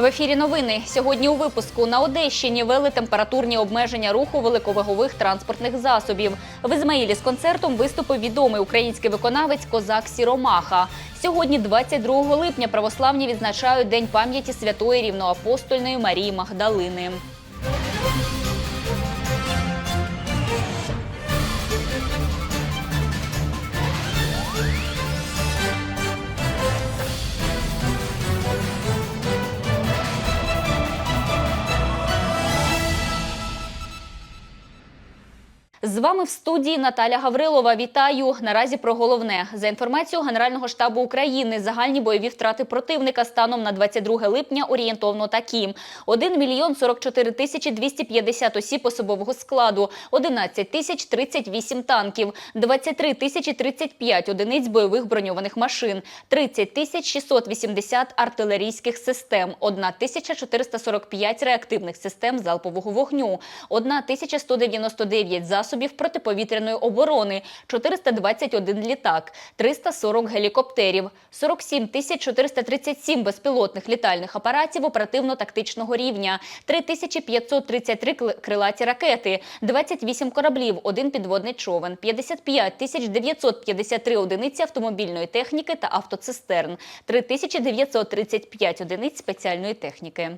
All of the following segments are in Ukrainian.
В ефірі новини сьогодні у випуску на Одещині вели температурні обмеження руху великовагових транспортних засобів. В Ізмаїлі з концертом виступив відомий український виконавець Козак Сіромаха. Сьогодні, 22 липня, православні відзначають День пам'яті святої рівноапостольної Марії Магдалини. Вами в студії Наталя Гаврилова. Вітаю. Наразі про головне. За інформацією Генерального штабу України, загальні бойові втрати противника станом на 22 липня орієнтовно такі: 1 мільйон 44 тисячі 250 осіб особового складу, 11 тисяч 38 танків, 23 тисячі 35 одиниць бойових броньованих машин, 30 тисяч 680 артилерійських систем, 1 тисяча 445 реактивних систем залпового вогню, 1 тисяча 199 засобів протиповітряної оборони, 421 літак, 340 гелікоптерів, 47 тисяч 437 безпілотних літальних апаратів оперативно-тактичного рівня, 3533 кли- крилаті ракети, 28 кораблів, один підводний човен, 55 тисяч 953 одиниці автомобільної техніки та автоцистерн, 3935 одиниць спеціальної техніки.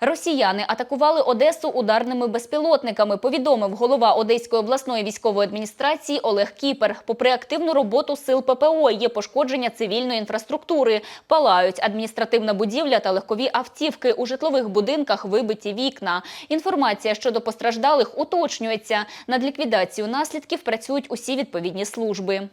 Росіяни атакували Одесу ударними безпілотниками. Повідомив голова Одеської обласної військової адміністрації Олег Кіпер. Попри активну роботу сил ППО, є пошкодження цивільної інфраструктури. Палають адміністративна будівля та легкові автівки. У житлових будинках вибиті вікна. Інформація щодо постраждалих уточнюється. Над ліквідацією наслідків працюють усі відповідні служби.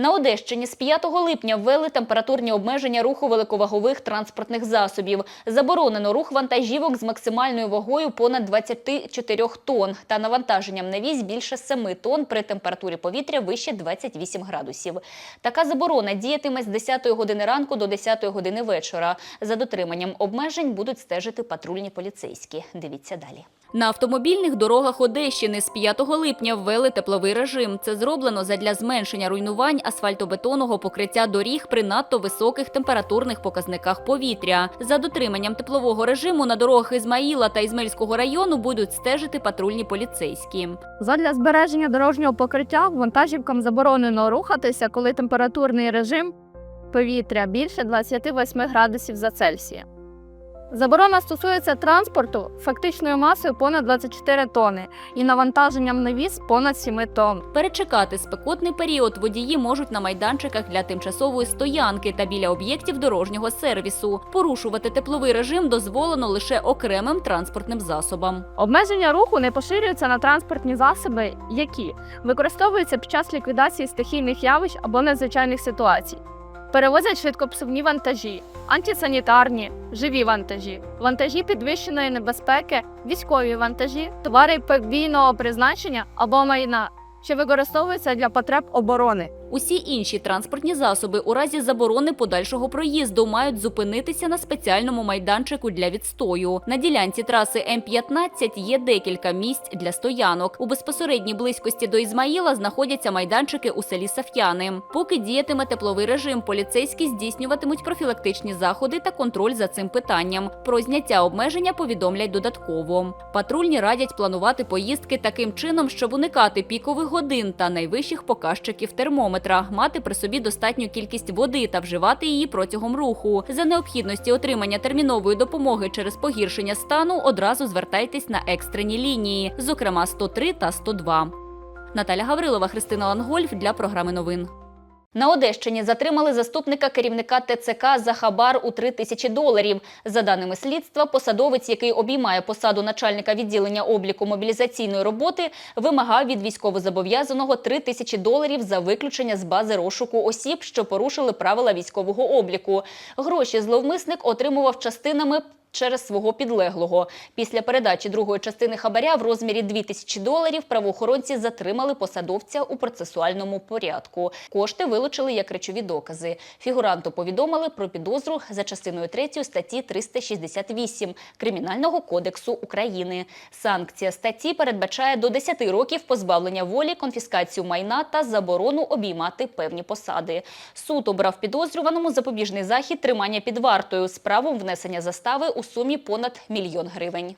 На Одещині з 5 липня ввели температурні обмеження руху великовагових транспортних засобів. Заборонено рух вантажівок з максимальною вагою понад 24 тонн та навантаженням на вісь більше 7 тонн при температурі повітря вище 28 градусів. Така заборона діятиме з 10 години ранку до 10 години вечора. За дотриманням обмежень будуть стежити патрульні поліцейські. Дивіться далі. На автомобільних дорогах Одещини з 5 липня ввели тепловий режим. Це зроблено задля зменшення руйнувань асфальтобетонного покриття доріг при надто високих температурних показниках повітря. За дотриманням теплового режиму на дорогах Ізмаїла та Ізмельського району будуть стежити патрульні поліцейські. Задля збереження дорожнього покриття вантажівкам заборонено рухатися, коли температурний режим повітря більше 28 градусів за Цельсієм. Заборона стосується транспорту фактичною масою понад 24 тонни і навантаженням на віз понад 7 тонн. Перечекати спекотний період водії можуть на майданчиках для тимчасової стоянки та біля об'єктів дорожнього сервісу. Порушувати тепловий режим дозволено лише окремим транспортним засобам. Обмеження руху не поширюються на транспортні засоби, які використовуються під час ліквідації стихійних явищ або надзвичайних ситуацій. Перевозять швидкопсувні вантажі, антисанітарні, живі вантажі, вантажі підвищеної небезпеки, військові вантажі, товари подвійного призначення або майна, що використовуються для потреб оборони. Усі інші транспортні засоби у разі заборони подальшого проїзду мають зупинитися на спеціальному майданчику для відстою. На ділянці траси М-15 є декілька місць для стоянок. У безпосередній близькості до Ізмаїла знаходяться майданчики у селі Саф'яни. Поки діятиме тепловий режим, поліцейські здійснюватимуть профілактичні заходи та контроль за цим питанням. Про зняття обмеження повідомлять додатково. Патрульні радять планувати поїздки таким чином, щоб уникати пікових годин та найвищих показчиків термометра, мати при собі достатню кількість води та вживати її протягом руху. За необхідності отримання термінової допомоги через погіршення стану одразу звертайтесь на екстрені лінії, зокрема 103 та 102. Наталя Гаврилова, Христина Лангольф для програми новин. На Одещині затримали заступника керівника ТЦК за хабар у 3 тисячі доларів. За даними слідства, посадовець, який обіймає посаду начальника відділення обліку мобілізаційної роботи, вимагав від військовозобов'язаного 3 тисячі доларів за виключення з бази розшуку осіб, що порушили правила військового обліку. Гроші зловмисник отримував частинами через свого підлеглого. Після передачі другої частини хабаря в розмірі 2 тисячі доларів правоохоронці затримали посадовця у процесуальному порядку. Кошти вилучили як речові докази. Фігуранту повідомили про підозру за частиною 3 статті 368 Кримінального кодексу України. Санкція статті передбачає до 10 років позбавлення волі, конфіскацію майна та заборону обіймати певні посади. Суд обрав підозрюваному запобіжний захід тримання під вартою з правом внесення застави у сумі понад мільйон гривень.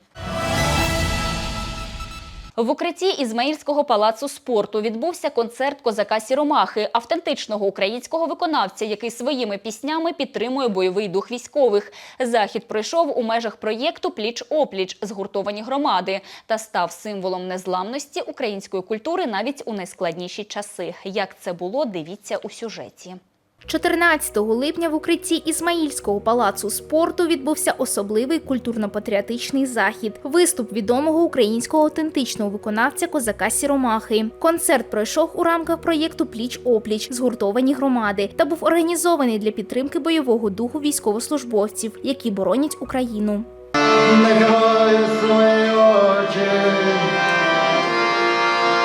В укритті Ізмаїльського палацу спорту відбувся концерт козака Сіромахи, автентичного українського виконавця, який своїми піснями підтримує бойовий дух військових. Захід пройшов у межах проєкту Пліч опліч згуртовані громади та став символом незламності української культури навіть у найскладніші часи. Як це було, дивіться у сюжеті. 14 липня в укритті Ізмаїльського палацу спорту відбувся особливий культурно-патріотичний захід. Виступ відомого українського автентичного виконавця козака Сіромахи. Концерт пройшов у рамках проєкту Пліч опліч згуртовані громади та був організований для підтримки бойового духу військовослужбовців, які боронять Україну. Нехай свої очі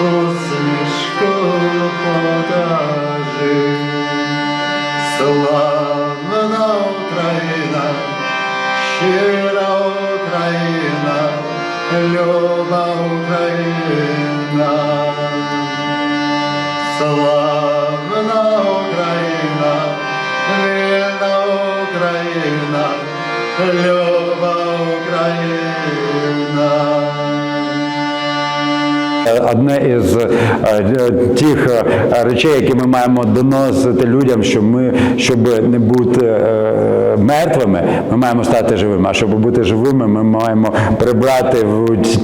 усмішку покажи. Славна Україна, щира Україна, люба Україна. Славна Україна, вільна Україна, люба Україна. Одне із е, тих е, речей, які ми маємо доносити людям, що ми, щоб не бути е, мертвими, ми маємо стати живими. А щоб бути живими, ми маємо прибрати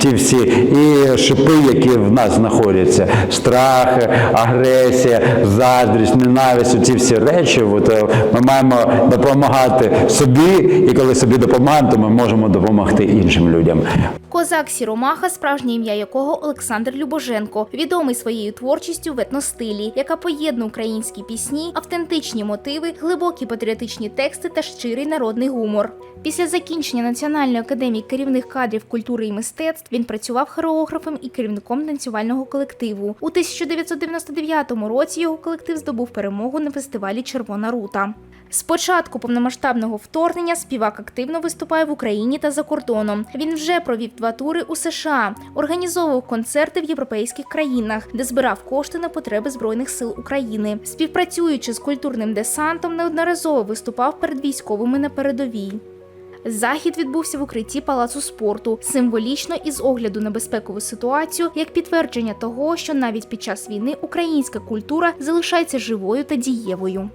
ті всі і шипи, які в нас знаходяться: страх, агресія, заздрість, ненависть. Ці всі речі. От, ми маємо допомагати собі, і коли собі допомагаємо, то ми можемо допомогти іншим людям. Козак Сіромаха, справжнє ім'я якого Олександр Любоженко, відомий своєю творчістю в етностилі, яка поєднує українські пісні, автентичні мотиви, глибокі патріотичні тексти та щирий народний гумор. Після закінчення Національної академії керівних кадрів культури і мистецтв він працював хореографом і керівником танцювального колективу. У 1999 році його колектив здобув перемогу на фестивалі Червона рута. З початку повномасштабного вторгнення співак активно виступає в Україні та за кордоном. Він вже провів два тури у США, організовував концерти в європейських країнах, де збирав кошти на потреби збройних сил України. Співпрацюючи з культурним десантом, неодноразово виступав перед військовими на передовій. Захід відбувся в укритті палацу спорту, символічно і з огляду на безпекову ситуацію, як підтвердження того, що навіть під час війни українська культура залишається живою та дієвою.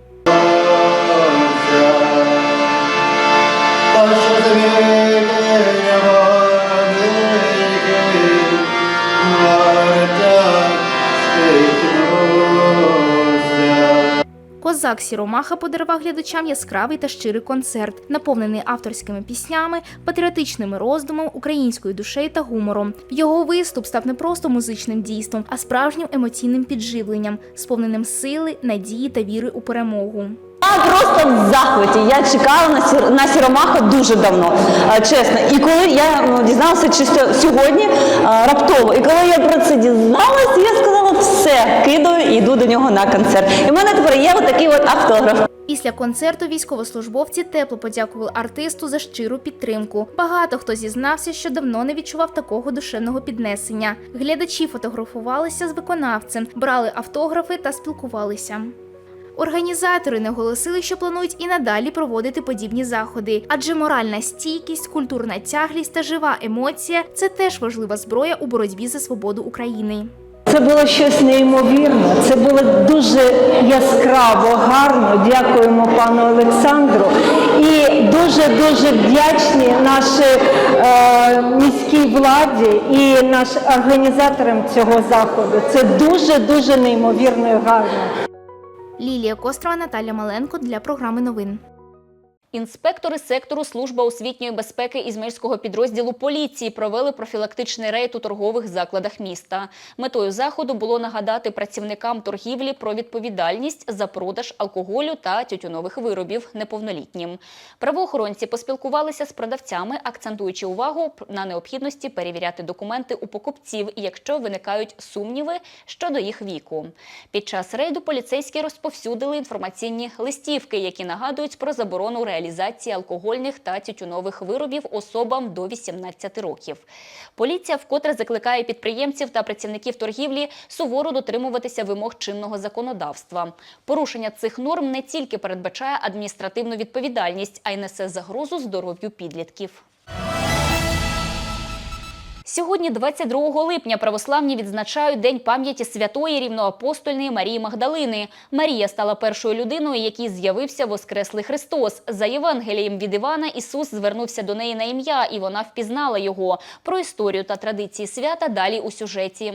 Козак Сіромаха подарував глядачам яскравий та щирий концерт, наповнений авторськими піснями, патріотичними роздумом, українською душею та гумором. Його виступ став не просто музичним дійством, а справжнім емоційним підживленням, сповненим сили, надії та віри у перемогу. Я просто в захваті. Я чекала на сір на сіромаха дуже давно, е, чесно. І коли я ну, дізналася чисто сьогодні е, раптово, і коли я про це дізналась, я сказала все, кидаю і йду до нього на концерт. І в мене тепер є отакий от автограф. Після концерту військовослужбовці тепло подякували артисту за щиру підтримку. Багато хто зізнався, що давно не відчував такого душевного піднесення. Глядачі фотографувалися з виконавцем, брали автографи та спілкувалися. Організатори наголосили, що планують і надалі проводити подібні заходи, адже моральна стійкість, культурна тяглість та жива емоція це теж важлива зброя у боротьбі за свободу України. Це було щось неймовірне. Це було дуже яскраво, гарно. Дякуємо пану Олександру. І дуже дуже вдячні нашій е, міській владі і наш організаторам цього заходу. Це дуже дуже неймовірно і гарно. Лілія Кострова, Наталя Маленко для програми новин. Інспектори сектору служба освітньої безпеки Ізмаїльського підрозділу поліції провели профілактичний рейд у торгових закладах міста. Метою заходу було нагадати працівникам торгівлі про відповідальність за продаж алкоголю та тютюнових виробів неповнолітнім. Правоохоронці поспілкувалися з продавцями, акцентуючи увагу на необхідності перевіряти документи у покупців, якщо виникають сумніви щодо їх віку. Під час рейду поліцейські розповсюдили інформаційні листівки, які нагадують про заборону реалізації алкогольних та тютюнових виробів особам до 18 років. Поліція вкотре закликає підприємців та працівників торгівлі суворо дотримуватися вимог чинного законодавства. Порушення цих норм не тільки передбачає адміністративну відповідальність, а й несе загрозу здоров'ю підлітків. Сьогодні, 22 липня, православні відзначають День пам'яті святої рівноапостольної Марії Магдалини. Марія стала першою людиною, якій з'явився Воскреслий Христос. За Євангелієм від Івана Ісус звернувся до неї на ім'я, і вона впізнала його. Про історію та традиції свята далі у сюжеті.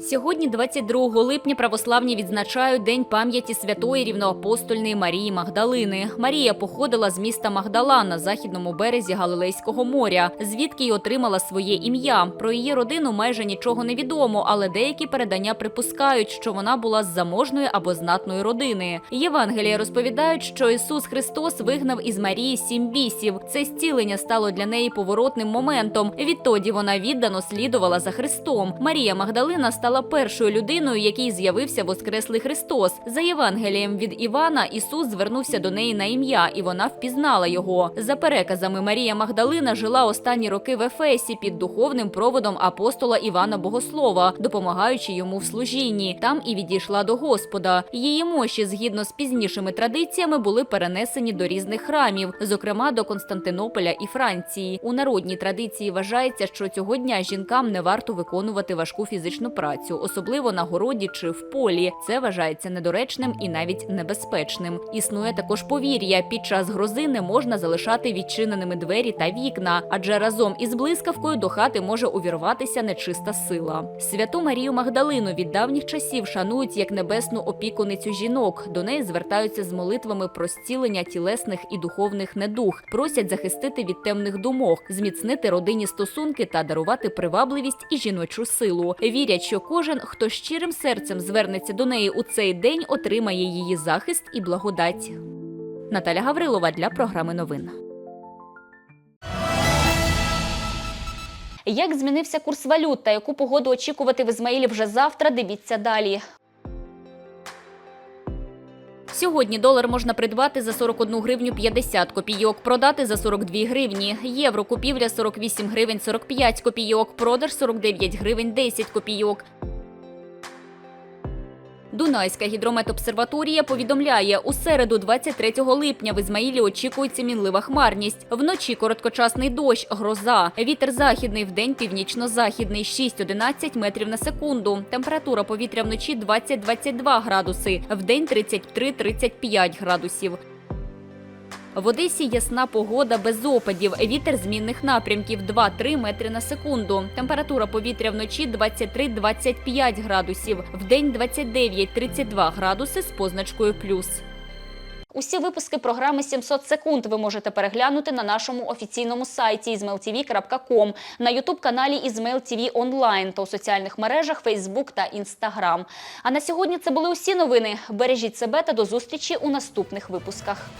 Сьогодні, 22 липня, православні відзначають День пам'яті святої рівноапостольної Марії Магдалини. Марія походила з міста Магдала на західному березі Галилейського моря, звідки й отримала своє ім'я. Про її родину майже нічого не відомо, але деякі передання припускають, що вона була з заможної або знатної родини. Євангелія розповідають, що Ісус Христос вигнав із Марії сім бісів. Це зцілення стало для неї поворотним моментом. Відтоді вона віддано слідувала за Христом. Марія Магдалина стала першою людиною, якій з'явився Воскреслий Христос. За Євангелієм від Івана Ісус звернувся до неї на ім'я, і вона впізнала його. За переказами Марія Магдалина жила останні роки в Ефесі під духовним проводом апостола Івана Богослова, допомагаючи йому в служінні. Там і відійшла до Господа. Її мощі, згідно з пізнішими традиціями, були перенесені до різних храмів, зокрема до Константинополя і Франції. У народній традиції вважається, що цього дня жінкам не варто виконувати важку фізичну працю, особливо на городі чи в полі. Це вважається недоречним і навіть небезпечним. Існує також повір'я: під час грози не можна залишати відчиненими двері та вікна, адже разом із блискавкою до хати може увірватися нечиста сила. Святу Марію Магдалину від давніх часів шанують як небесну опікуницю жінок. До неї звертаються з молитвами про зцілення тілесних і духовних недуг, просять захистити від темних думок, зміцнити родинні стосунки та дарувати привабливість і жіночу силу. Вірять, що кожен, хто щирим серцем звернеться до неї у цей день, отримає її захист і благодать. Наталя Гаврилова для програми новин. Як змінився курс валют та яку погоду очікувати в Ізмаїлі вже завтра? Дивіться далі. Сьогодні долар можна придбати за 41 гривню 50 копійок, продати за 42 гривні. Євро купівля 48 гривень 45 копійок, продаж 49 гривень 10 копійок. Дунайська гідрометобсерваторія повідомляє, у середу 23 липня в Ізмаїлі очікується мінлива хмарність. Вночі короткочасний дощ, гроза. Вітер західний, вдень північно-західний 6-11 метрів на секунду. Температура повітря вночі 20-22 градуси, вдень 33-35 градусів. В Одесі ясна погода без опадів. Вітер змінних напрямків 2-3 метри на секунду. Температура повітря вночі 23-25 градусів. Вдень 29-32 градуси з позначкою плюс. Усі випуски програми «700 секунд ви можете переглянути на нашому офіційному сайті izmailtv.com, на ютуб-каналі Ізмейл ТВ онлайн та у соціальних мережах Facebook та Instagram. А на сьогодні це були усі новини. Бережіть себе та до зустрічі у наступних випусках.